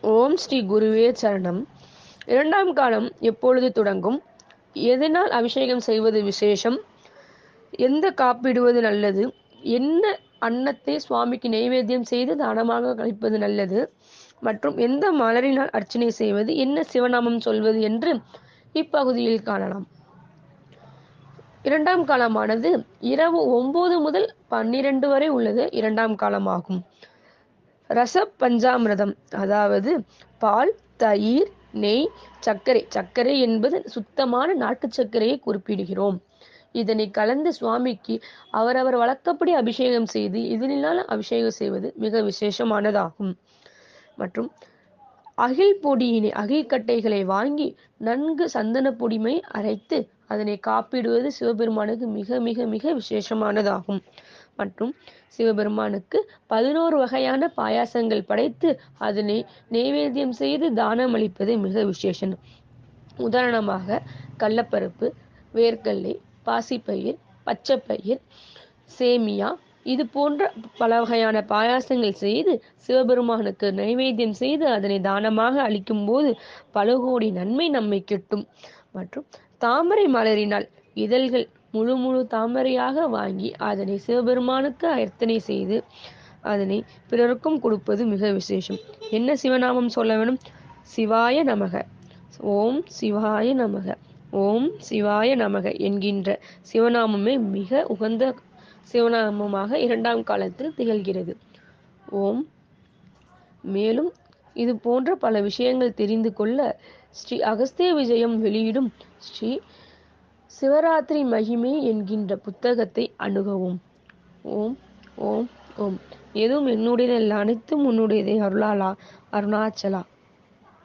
ஓம் ஸ்ரீ குருவே சரணம். இரண்டாம் காலம் எப்பொழுது தொடங்கும்? எதனால் அபிஷேகம் செய்வது விசேஷம்? எந்த காப்பிடுவது நல்லது? என்ன அன்னத்தை சுவாமிக்கு நைவேத்தியம் செய்து தானமாக கழிப்பது நல்லது? மற்றும் எந்த மலரினால் அர்ச்சனை செய்வது? என்ன சிவநாமம் சொல்வது என்று இப்பகுதியில் காணலாம். இரண்டாம் காலமானது இரவு ஒன்பது முதல் பன்னிரண்டு வரை உள்ளது. இரண்டாம் காலமாகும். ரச பஞ்சாமிரதம் அதாவது பால் தயிர் நெய் சர்க்கரை. சர்க்கரை என்பது சுத்தமான நாட்டு சர்க்கரையை குறிப்பிடுகிறோம். இதனை கலந்து சுவாமிக்கு அவரவர் வழக்கப்படி அபிஷேகம் செய்து இதனால் அபிஷேகம் செய்வது மிக விசேஷமானதாகும். மற்றும் அகில் பொடியினை அகில் கட்டைகளை வாங்கி நன்கு சந்தன பொடிமை அரைத்து அதனை காப்பிடுவது சிவபெருமானுக்கு மிக மிக மிக விசேஷமானதாகும். மற்றும் சிவபெருமானுக்கு பதினோரு வகையான பாயாசங்கள் படைத்து அதனை நைவேத்தியம் செய்து தானம் அளிப்பது மிக விசேஷம். உதாரணமாக கடலப்பருப்பு வேர்க்கல்லை பாசிப்பயிர் பச்சைப்பயிர் சேமியா இது போன்ற பல வகையான பாயாசங்கள் செய்து சிவபெருமானுக்கு நைவேத்தியம் செய்து அதனை தானமாக அளிக்கும் போது பல கோடி நன்மை நம்மை கிட்டும். மற்றும் தாமரை மலரினால் இதழ்கள் முழு முழு தாமரையாக வாங்கி அதனை சிவபெருமானுக்கு அர்த்தனை செய்து அதனை பிறருக்கும் கொடுப்பது மிக விசேஷம். என்ன சிவநாமம் சொல்ல வேணும்? சிவாய நமக. ஓம் சிவாய நமக. ஓம் சிவாய நமக என்கின்ற சிவநாமமே மிக உகந்த சிவநாமமாக இரண்டாம் காலத்தில் திகழ்கிறது. ஓம். மேலும் இது போன்ற பல விஷயங்கள் தெரிந்து கொள்ள ஸ்ரீ அகஸ்திய விஜயம் வெளியிடும் ஸ்ரீ சிவராத்திரி மகிமை என்கின்ற புத்தகத்தை அணுகவும். ஓம் ஓம் ஓம். எதுவும் என்னுடைய அனைத்தும் உன்னுடையதே அருளாலா அருணாச்சலா.